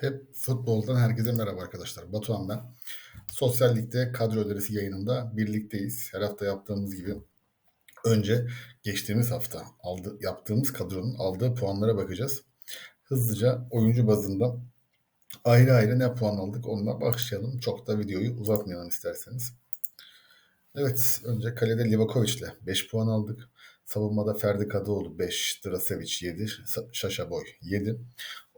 Hep futboldan herkese merhaba arkadaşlar. Batuhan ben. Sosyal Lig'de kadro önerisi yayınında birlikteyiz. Her hafta yaptığımız gibi önce geçtiğimiz hafta aldı, yaptığımız kadronun aldığı puanlara bakacağız. Hızlıca oyuncu bazında ayrı ayrı ne puan aldık onunla başlayalım. Çok da videoyu uzatmayalım isterseniz. Evet önce kalede Livakovic ile 5 puan aldık. Savunmada Ferdi Kadıoğlu 5, Drasevic 7, Şaşa Boy 7.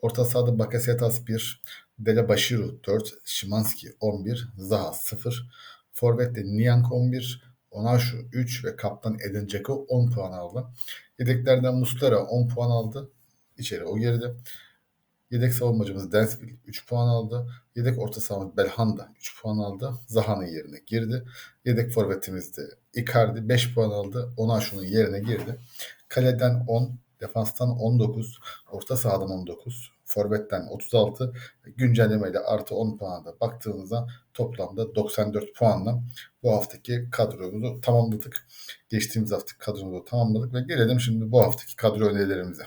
Orta sahada Bakasetas 1, Dele Bashiru 4, Şimanski 11, Zaha 0. Forvet'te Niang 11, Onaşu 3 ve kaptan Edin Dzeko 10 puan aldı. Yedeklerden Muslera 10 puan aldı. İçeri o girdi. Yedek savunmacımız Densville 3 puan aldı. Yedek orta sahamız Belhanda 3 puan aldı. Zaha'nın yerine girdi. Yedek forvetimiz de Icardi 5 puan aldı. Onaşu'nun yerine girdi. Kaleden 10, defanstan 19, orta sahadan 19, forvetten 36, güncellemeyle artı 10 puana da baktığımızda toplamda 94 puanla bu haftaki kadromuzu tamamladık. Geçtiğimiz hafta kadromuzu tamamladık ve gelelim şimdi bu haftaki kadro önerilerimize.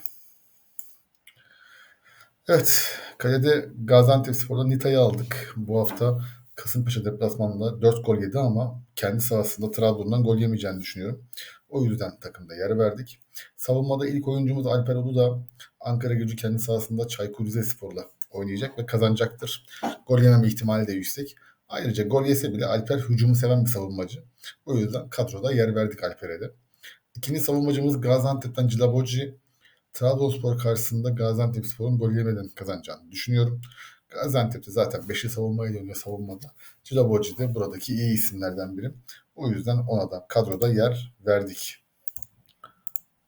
Evet, kalede Gaziantep Spor'da Nita'yı aldık. Bu hafta Kasımpaşa deplasmanında 4 gol yedi ama kendi sahasında Trabzon'dan gol yemeyeceğini düşünüyorum. O yüzden takımda yer verdik. Savunmada ilk oyuncumuz Alper Ulu da Ankara gücü kendi sahasında Çaykur Rizespor'la oynayacak ve kazanacaktır. Gol yememe ihtimali de yüksek. Ayrıca gol yese bile Alper hücumu seven bir savunmacı. O yüzden kadroda yer verdik Alper'e de. İkinci savunmacımız Gaziantep'ten Cilaboci. Trabzonspor karşısında Gaziantep Spor'un gol yemeden kazanacağını düşünüyorum. Gaziantep'te zaten beşi savunmayı dönüyor savunmada. Cilaboci de buradaki iyi isimlerden biri. O yüzden ona da kadroda yer verdik.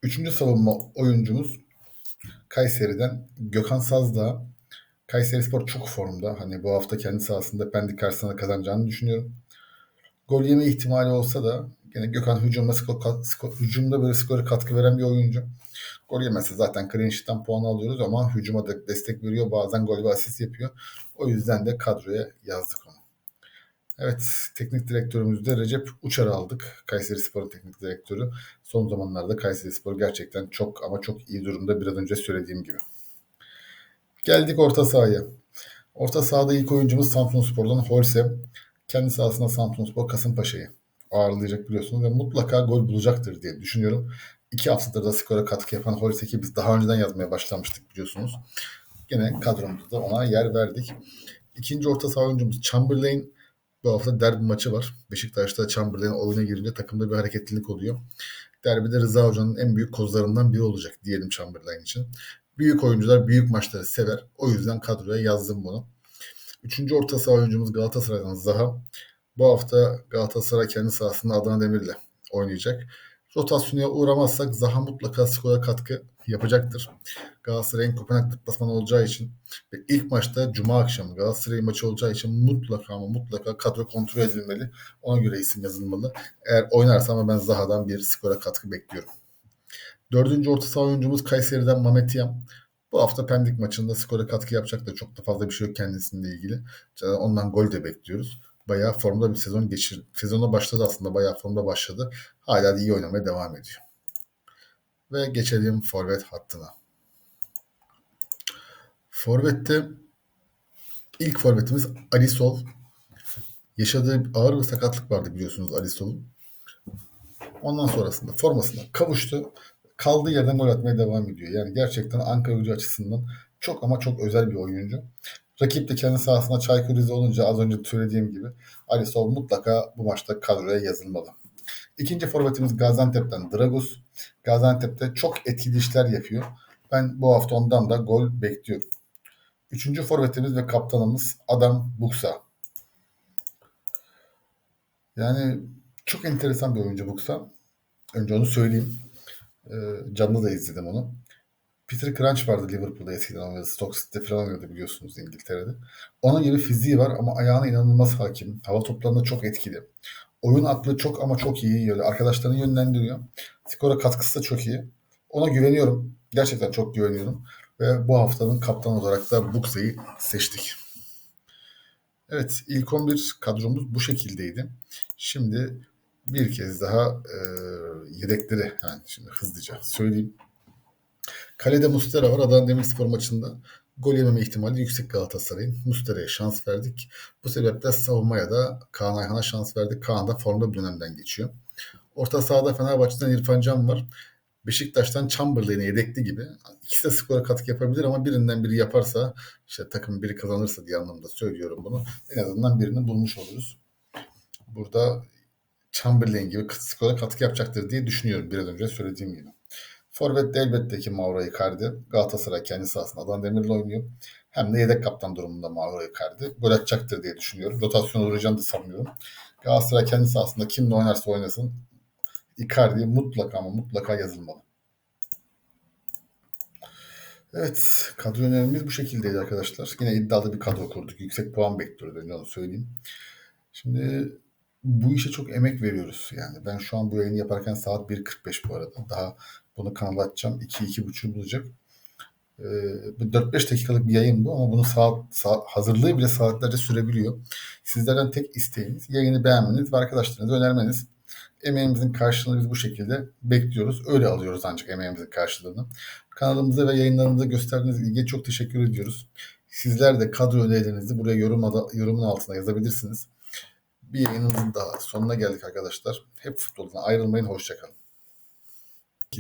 Üçüncü savunma oyuncumuz Kayseri'den Gökhan Sazdağ. Kayseri Spor çok formda. Hani bu hafta kendi sahasında Pendik karşısında kazanacağını düşünüyorum. Gol yeme ihtimali olsa da yine Gökhan hücumda, skor, skor, hücumda böyle skora katkı veren bir oyuncu. Gol yemezse zaten clean puan alıyoruz ama hücuma da destek veriyor. Bazen gol ve asist yapıyor. O yüzden de kadroya yazdık onu. Evet, teknik direktörümüz de Recep Uçar'ı aldık. Kayseri Spor'un teknik direktörü. Son zamanlarda Kayseri Spor gerçekten çok ama çok iyi durumda biraz önce söylediğim gibi. Geldik orta sahaya. Orta sahada ilk oyuncumuz Samsun Spor'dan Holse. Kendi sahasında Samsun Spor Kasımpaşa'yı ağırlayacak biliyorsunuz ve mutlaka gol bulacaktır diye düşünüyorum. İki haftadır da skora katkı yapan Holse'yi biz daha önceden yazmaya başlamıştık biliyorsunuz. Gene kadromuzda ona yer verdik. İkinci orta saha oyuncumuz Chamberlain bu hafta derbi maçı var. Beşiktaş'ta Chamberlain oyuna girince takımda bir hareketlilik oluyor. Derbide Rıza Hoca'nın en büyük kozlarından biri olacak diyelim Chamberlain için. Büyük oyuncular büyük maçları sever. O yüzden kadroya yazdım bunu. Üçüncü orta saha oyuncumuz Galatasaray'dan Zaha. Bu hafta Galatasaray kendi sahasında Adana Demir'le oynayacak. Rotasyona uğramazsak Zaha mutlaka skora katkı yapacaktır. Galatasaray'ın Kopenhag deplasmanı olacağı için ve ilk maçta Cuma akşamı Galatasaray maçı olacağı için mutlaka ama mutlaka kadro kontrol edilmeli. Ona göre isim yazılmalı. Eğer oynarsa ama ben Zaha'dan bir skora katkı bekliyorum. Dördüncü orta saha oyuncumuz Kayseri'den Mehmet Yam. Bu hafta Pendik maçında skora katkı yapacak da çok da fazla bir şey yok kendisiyle ilgili. Ondan gol de bekliyoruz. Bayağı formda bir sezon geçir. Sezona başladı aslında bayağı formda başladı. Hala da iyi oynamaya devam ediyor. Ve geçelim forvet hattına. Forvet'te ilk forvetimiz Alisov. Yaşadığı ağır bir sakatlık vardı biliyorsunuz Alisov'un. Ondan sonrasında formasına kavuştu. Kaldığı yerden gol atmaya devam ediyor. Yani gerçekten Ankara gücü açısından çok ama çok özel bir oyuncu. Rakip de kendi sahasında Çaykur Rize olunca az önce söylediğim gibi Alisov mutlaka bu maçta kadroya yazılmalı. İkinci forvetimiz Gaziantep'ten Dragus. Gaziantep'te çok etkili işler yapıyor. Ben bu hafta ondan da gol bekliyorum. Üçüncü forvetimiz ve kaptanımız Adam Buksa. Yani çok enteresan bir oyuncu Buksa. Önce onu söyleyeyim. Ee, canlı da izledim onu. Peter Crouch vardı Liverpool'da eskiden oynadı. Stoke City'de falan oynadı biliyorsunuz İngiltere'de. Onun gibi fiziği var ama ayağına inanılmaz hakim. Hava toplarında çok etkili. Oyun aklı çok ama çok iyi. Böyle arkadaşlarını yönlendiriyor. Skora katkısı da çok iyi. Ona güveniyorum. Gerçekten çok güveniyorum. Ve bu haftanın kaptan olarak da Buksa'yı seçtik. Evet ilk 11 kadromuz bu şekildeydi. Şimdi bir kez daha e, yedekleri yani şimdi hızlıca söyleyeyim. Kalede Mustera var. Adana Demirspor maçında gol yememe ihtimali yüksek Galatasaray'ın. Mustera'ya şans verdik. Bu sebeple savunmaya da Kaan Ayhan'a şans verdik. Kaan da formda bir dönemden geçiyor. Orta sahada Fenerbahçe'den İrfan Can var. Beşiktaş'tan Chamberlain'e yedekli gibi. İkisi de skora katkı yapabilir ama birinden biri yaparsa işte takım biri kazanırsa diye anlamda söylüyorum bunu. En azından birini bulmuş oluruz. Burada Chamberlain gibi skora katkı yapacaktır diye düşünüyorum biraz önce söylediğim gibi. Forvet'te elbette ki Mauro Icardi. Galatasaray kendi sahasında Adana Demir'le oynuyor. Hem de yedek kaptan durumunda Mauro Icardi. Gol atacaktır diye düşünüyorum. Rotasyon uğrayacağını da sanmıyorum. Galatasaray kendi sahasında kimle oynarsa oynasın Icardi mutlaka ama mutlaka yazılmalı. Evet, kadro önerimiz bu şekildeydi arkadaşlar. Yine iddialı bir kadro kurduk. Yüksek puan bekliyorduk, onu söyleyeyim. Şimdi bu işe çok emek veriyoruz. Yani ben şu an bu yayını yaparken saat 1.45 bu arada. Daha bunu kanala açacağım. 2-2.30 bulacak. Ee, 4-5 dakikalık bir yayın bu ama bunun saat, saat hazırlığı bile saatlerce sürebiliyor. Sizlerden tek isteğimiz yayını beğenmeniz ve arkadaşlarınıza önermeniz. Emeğimizin karşılığını biz bu şekilde bekliyoruz. Öyle alıyoruz ancak emeğimizin karşılığını. Kanalımıza ve yayınlarımıza gösterdiğiniz ilgiye çok teşekkür ediyoruz. Sizler de kadro önerilerinizi buraya yorumada, yorumun altına yazabilirsiniz. Bir yayınımızın daha sonuna geldik arkadaşlar. Hep futboldan ayrılmayın. Hoşçakalın.